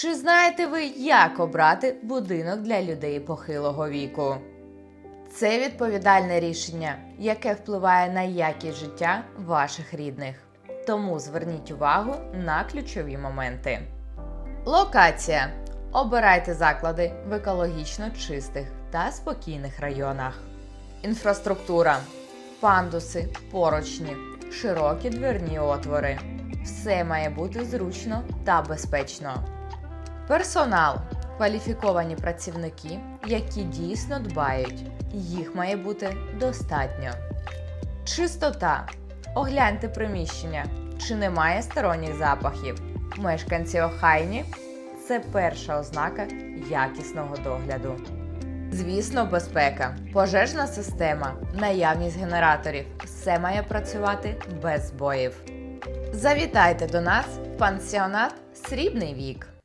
Чи знаєте ви, як обрати будинок для людей похилого віку? Це відповідальне рішення, яке впливає на якість життя ваших рідних. Тому зверніть увагу на ключові моменти. Локація. Обирайте заклади в екологічно чистих та спокійних районах. Інфраструктура. Пандуси, поручні, широкі дверні отвори. Все має бути зручно та безпечно. Персонал кваліфіковані працівники, які дійсно дбають. Їх має бути достатньо. Чистота. Огляньте приміщення, чи немає сторонніх запахів. Мешканці охайні це перша ознака якісного догляду. Звісно, безпека, пожежна система, наявність генераторів все має працювати без збоїв. Завітайте до нас в пансіонат Срібний вік.